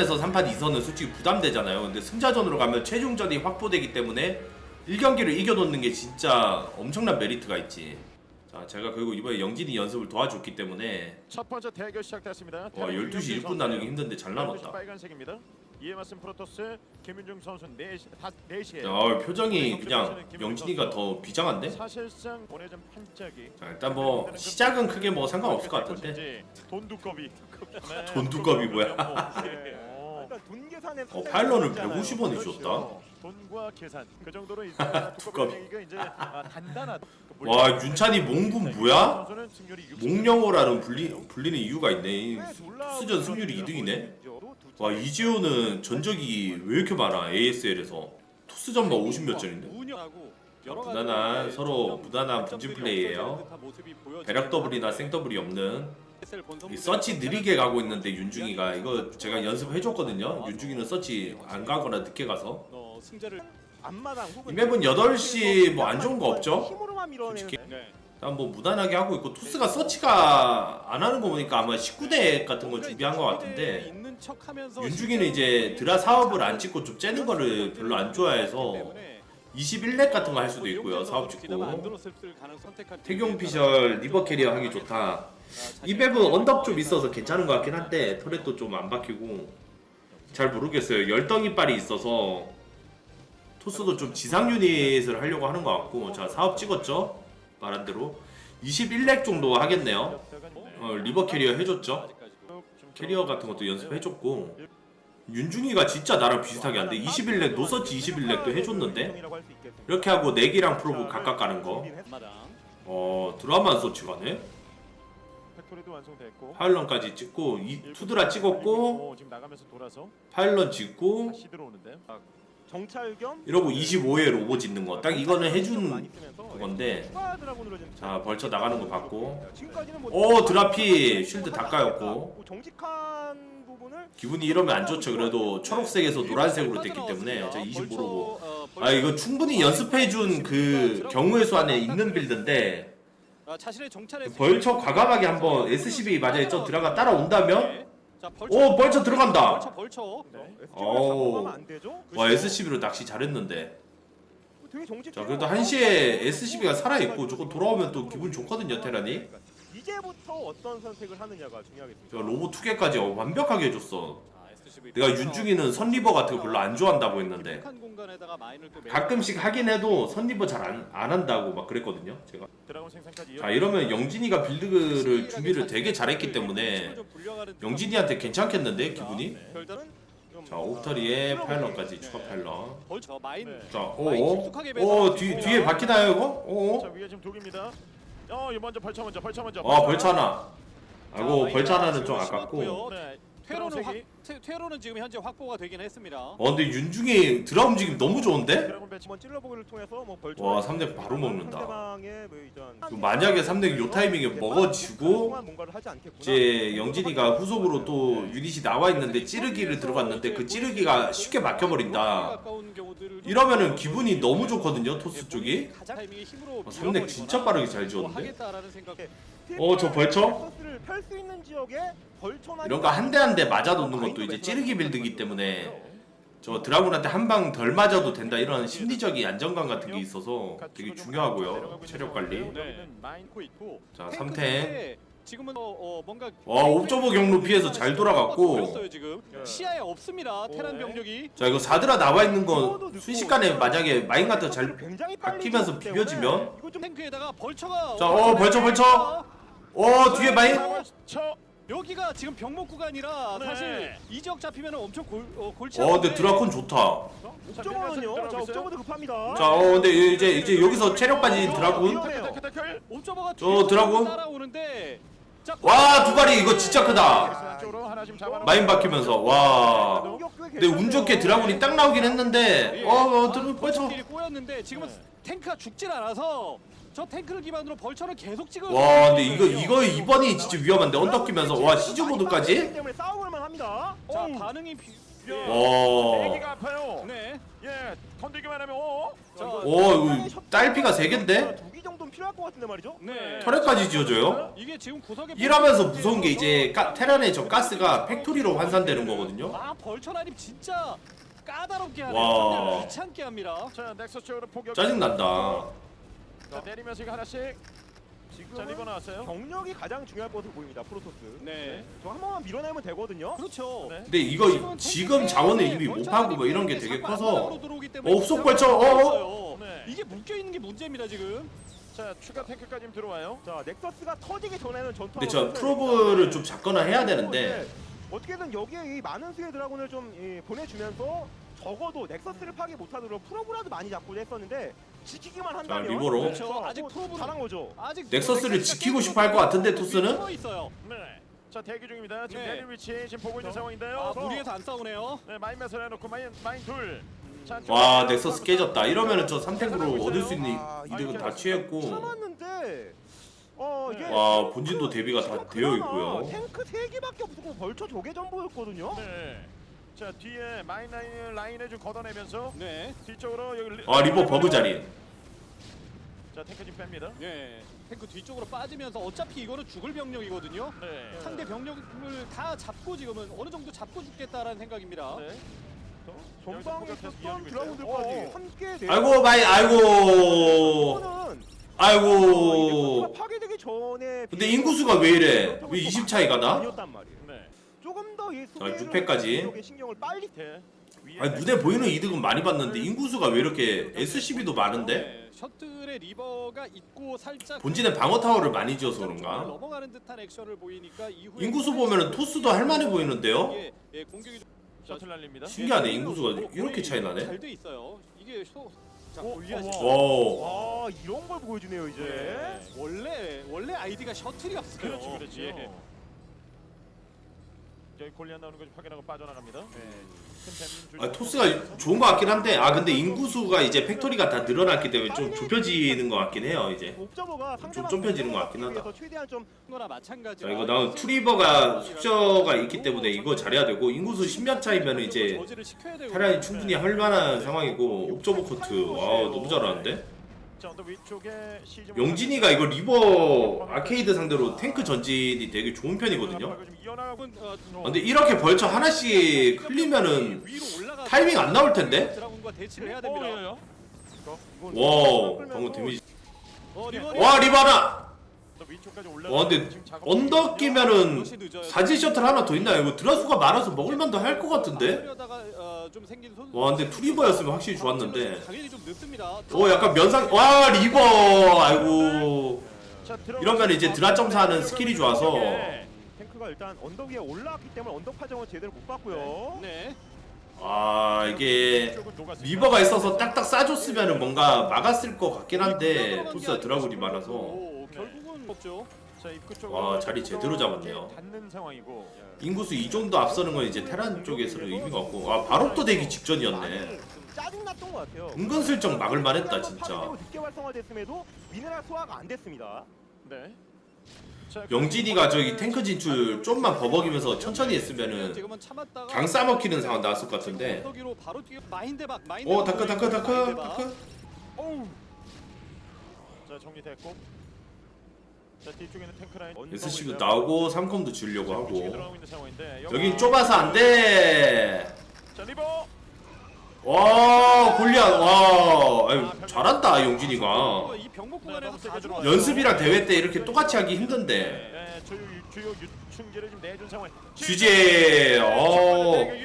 에서 3판 2선은 솔직히 부담되잖아요. 근데 승자전으로 가면 최종전이 확보되기 때문에 1경기를 이겨놓는 게 진짜 엄청난 메리트가 있지. 자, 제가 그리고 이번에 영진이 연습을 도와줬기 때문에 첫 번째 대결 시작됐습니다. 와 12시 1분 나누기 힘든데 잘 나눴다. 빨간색입니다. 이에 맞선 프로토스 김윤중 선수 4시 다 4시에. 야, 표정이 그냥 영진이가 더 비장한데? 사실상 보내준 판짝이. 자, 일단 뭐 시작은 크게 뭐 상관없을 것 같은데 돈 두꺼비. 네. 돈 두꺼비 뭐야? 네. 어. 계산에 어, 파일런을 150원 에 줬다. 돈과 계산 그 정도로 이제 두꺼비. 얘기가 이제 아, 단단하다. 와 윤찬이 몽군 뭐야? 승률이 60. 몽영호라는 불리, 불리는 이유가 있네. 이 네, 수- 수전 승률이 2등이네. 두와 이지호는 전적이 왜 이렇게 많아 ASL에서 토스전만 50몇 전인데 운영하고 여러 가지 무난한 서로 무난한 분진 플레이예요. 배럭 더블이나 생 더블이 없는 이 서치 느리게 가고 있는데 윤중이가 이거 제가 연습해줬거든요. 윤중이는 서치 안 가거나 늦게 가서. 이 맵은 8시 뭐 안 좋은 거 없죠? 솔직히. 네. 일단 뭐 무난하게 하고 있고 토스가 서치가 안 하는 거 보니까 아마 19대 같은 걸 준비한 것 같은데 윤중이는 이제 드라 사업을 안 찍고 좀 째는 거를 별로 안 좋아해서 21렙 같은 거 할 수도 있고요 사업 찍고. 태경 피셜 리버 캐리어 하기 좋다 이 맵은 언덕 좀 있어서 괜찮은 것 같긴 한데 터렛도 좀 안 박히고 잘 모르겠어요. 열덩이빨이 있어서 토스도 좀 지상 유닛을 하려고 하는 것 같고 자 사업 찍었죠? 말한 대로. 21렙 정도 하겠네요. 어, 리버 캐리어 해줬죠? 캐리어 같은 것도 연습해줬고 윤중이가 진짜 나랑 비슷하게 한데 21렙 노서치 21렙도 해줬는데? 이렇게 하고 내기랑 프로브 각각 가는 거. 어, 드라마 서치 가네 팩토리도 완성됐고. 파일런까지 찍고 이 투드라 찍었고 어, 지금 나가면서 돌아서 파일런 찍고 다시 들어오는데. 정찰 겸 이러고 25에 로보 짓는 거 딱 이거는 해준 그건데 추가 지금 자 벌쳐 나가는 거 봤고. 지금까지는 뭐 오 드라피 쉴드 다 까였고. 뭐 정직한 부분을 기분이 이러면 안 좋죠. 그래도 초록색에서 노란색으로 됐기 때문에 자 25로고 아 이거 충분히 연습해준 그 경우의 수 안에 있는 빌드인데 자신의 정찰에 벌쳐 과감하게 한번 SCB 만약에 저 드라가 따라온다면? 자, 오 벌쳐 들어간다. 벌쳐 벌쳐 네. 어우. 안 되죠? 와 SCB로 낚시 잘했는데. 되게 정직. 자 그래도 1시에 SCB가 살아 있고 저거 돌아오면 또 기분 좋거든요 테란이. 이제부터 어떤 선택을 하느냐가 중요하겠습니다. 저 로봇 투개까지 어, 완벽하게 해줬어 내가 윤중이는 선리버 같은 거 별로 안 좋아한다고 했는데 또 가끔씩 하긴 해도 선리버 잘 안 안 한다고 막 그랬거든요 제가. 자 이러면 영진이가 빌드를 준비를 되게 잘했기 때문에 영진이한테 괜찮겠는데 기분이? 좀, 자 옥터리에 파일럿까지 추가 파일럿. 벌쳐 마인 네. 자 오오 오 뒤, 뒤에 바뀌나요 이거? 오오 자 위에 지금 독입니다. 어, 이 먼저 벌쳐 먼저 벌쳐 먼저. 아 벌차 하나 아이고 벌차 하나는 좀 아깝고. 네. 퇴로는 확. 퇴, 퇴로는 지금 현재 확보가 되긴 했습니다. 어 근데 윤중이 드라 움직임 너무 좋은데? 드라곤 배치 한번 찔러보기를 통해서 뭐 벌초. 와, 삼렙 바로 먹는다. 상대방의 뭐그 만약에 3대 요 타이밍에 먹어지고 뭔가를 하지 않겠구나. 이제 영진이가 후속으로 또 유닛이 나와 있는데 찌르기를 들어갔는데 그 찌르기가 쉽게 막혀버린다 가까운 좀 이러면은 기분이 너무 좋거든요 토스 쪽이 어, 삼렉 진짜 빠르게 잘 지었는데? 하겠다라는 생각. 어, 저 벌쳐? 이런 거 한 대 한 대 맞아 놓는 것도 이제 찌르기 빌드기 때문에 저 드라군한테 한 방 덜 맞아도 된다 이런 심리적인 안정감 같은 게 있어서 되게 중요하고요 체력 관리 네. 자 탱크 3탱 대 지금은 어, 어 뭔가 와, 옵저버 경로 피해서 잘 돌아갔고. 어요 지금 시야에 없습니다. 테란 네. 병력이. 자 이거 사드라 나와 있는 거 순식간에 만약에 마인 같은 거 잘 굉장히 빨리 바뀌면서 지었기 때문에 비벼지면? 이거 좀 탱크에다가 벌처가 자, 어, 벌쳐, 벌쳐! 어 뒤에 마인 쳐. 여기가 지금 병목 구간이라 네. 사실 이 지역 잡히면 엄청 골, 어, 골치 어 근데 드라콘 좋다 옥저버는요. 자 옥저버도 급합니다. 자 어 근데 이제 이제 여기서 체력 빠진 드라군 태클. 옵저버가 저 뒤에서 드라곤? 따라오는데 자, 와 두 발이 이거 진짜 크다. 마인 박히면서 와 근데 운 좋게. 드라군이 딱 나오긴 했는데 어어 드라군 벌쳐 벌처끼리 꼬였는데 지금은 탱크가 죽질 않아서 저 탱크를 기반으로 벌처를 계속 찍어. 와 근데 이거 이거 이번이 진짜 위험한데 언덕 끼면서 와 시즈 모드까지 때문에 합니다. 자 어우. 반응이 비... 와 애기가 아파요. 네. 예. 건들기만 하면 어. 자, 오 이거 딸피가 세 갠데 같은데 말이죠. 네. 터렛까지 지어줘요? 이게 지금 구석에 이러면서 무서운 게 이제 가, 테란의 저 가스가 팩토리로 환산되는 거거든요. 아 벌처라님 진짜 까다롭게 하네. 와. 귀찮게 합니다. 자 넥서스 쪽으로 포격. 짜증 난다. 자 내리면서 이거 하나씩. 자 지금은 리버 나왔어요. 경력이 가장 중요할 것으로 보입니다. 프로토스. 네. 저 한 번만 밀어내면 되거든요. 그렇죠. 네. 근데 이거 지금 자원을 이미 못 파고 뭐 이런 게 되게 커서 어, 속 벌쳐, 어, 네. 이게 묶여 있는 게 문제입니다 지금. 자 추가 탱크까지 지금 들어와요. 자 넥서스가 터지기 전에는 전투. 근데 저 프로브를 좀 잡거나 해야 되는데 어떻게든 여기에 이 많은 수의 드라군을 좀 예, 보내주면서 적어도 넥서스를 파괴 못하도록 프로브라도 많이 잡고자 했었는데 지키기만 한다면 리버로. 그렇죠. 아직 뭐 프로브는- 잘한 거죠. 아직 넥서스를 지키고 싶어 할 것 같은데, 토스는? 있어요. 네. 자 대기 중입니다. 지금 네. 위치 지금 보고 있는 저- 상황인데요. 아 무리해서 안 싸우네요. 네 마인 매설 해놓고 마인 마인 둘. 자, 와 좀- 넥서스 깨졌다. 이러면은 저 3탱크로 얻을 수 있는 아, 이득은 다 취했고 참았는데 어 이게 와 본진도 대비가 다 되어 있고요. 탱크 3 개밖에 없고 벌처 저게 전부였거든요. 네. 자 뒤에 마인 라인 라인을 좀 걷어내면서 네. 뒤쪽으로 여기. 리- 아 리버 버그 자리. 자 탱크 지금 뺍니다. 네. 탱크 뒤쪽으로 빠지면서 어차피 이거는 죽을 병력이거든요. 네. 상대 병력을 다 잡고 지금은 어느 정도 잡고 죽겠다라는 생각입니다. 네. 전방에 있었던 있어요. 함께 내. 아이고 마이 아이고 이거는 아이고. 파괴되기 전에 근데 인구수가 왜 이래? 왜 20 차이가 나? 아니었단 말이에요. 네. 조금 더이 육 패까지. 신경을 빨리. 위에 아니 눈에 보이는 이득은 많이 봤는데 인구수가 왜 이렇게 SCB도 많은데? 네. 셔틀의 리버가 있고 살짝 본진에 방어 타워를 많이 지어서 그런가? 넘어가는 듯한 액션을 보이니까 이후에 인구수 보면은 토스도 할만해 보이는데요? 이게, 예, 공격이 좀- 셔틀 날립니다. 신기하네 인구수가 뭐 이렇게 차이 나네. 잘돼 있어요. 이게 소 자, 오, 골리앗이 오, 와. 와 이런 걸 보여주네요 이제. 네. 원래 원래 아이디가 셔틀이었어요. 그렇지 그렇지. 예. 여기 골리안 나오는 거좀 확인하고 빠져나갑니다. 아, 토스가 좋은 것 같긴 한데 아 근데 인구수가 이제 팩토리가 다 늘어났기 때문에 좀 좁혀지는 것 같긴 해요 이제 좀 좁혀지는 것 같긴 하다. 자 이거 나 투리버가 숙저가 있기 때문에 이거 잘해야 되고 인구수 10몇 차이면 이제 테란이 충분히 할 만한 상황이고 옵저버 코트 와 너무 잘하는데 자, 언더 위쪽에 시즌 영진이가 이거 리버 아케이드 상대로 탱크 전진이 되게 좋은 편이거든요. 좀 이어나가고 어, 아, 근데 이렇게 벌쳐 하나씩 흘리면은 위로 올라가 타이밍 안 나올 텐데? 드라군과 대치를 해야 어, 됩니다. 예, 예. 와 방금 데미지. 어, 리버 와 위쪽까지 올라가. 와 근데 언덕 끼면은 사진 셔틀 하나 더 있나 이거 드라수가 많아서 먹을만도 할 것 같은데? 어, 좀 생긴 손. 와 근데 투리버였으면 확실히 좋았는데 당연히 좀 늦습니다. 오 약간 면상 와 리버 아이고 이러면 이제 드라 점사하는 스킬이 좋아서 예. 탱크가 일단 언덕 위에 올라왔기 때문에 언덕 파정을 제대로 못 봤고요. 네. 아 이게. 리버가 있어서 딱딱 싸줬으면 뭔가 막았을 것 같긴 한데 토스가 드라군이 많아서 오, 결국은 없죠. 자, 입구 쪽 와, 자리 제대로 잡았네요. 닿는 상황이고. 인구수 이 정도 앞서는 건 이제 테란 쪽에서는 의미가 없고 아 발업도 되기 직전이었네 좀 짜증났던 것 같아요. 은근슬쩍 막을 만했다 진짜 파괴되고 늦게 활성화됐음에도 미네랄 소화가 안 됐습니다. 네. 자, 영진이가 저기 탱크 진출 좀만 버벅이면서 천천히 했으면은 지금은 참았다가 강 싸먹히는 상황 나왔을 것 같은데 언덕 위로 바로 뛰어 마인드박 마인드. 오 다크 다크 다크 다크 어우. 자, 정리됐고. 자, 뒤쪽에는 탱크 라인. SC도 나오고 3컴도 지으려고 하고. 여긴 좁아서 안돼 자, 리버. 와 골리앗 와 아유, 잘한다 용진이가 이 병목 구간에서 네, 다 들어와요. 연습이랑 대회 때 이렇게 똑같이 하기 힘든데 네, 주요 주요 유충지를 좀 내준 상황. 주제 어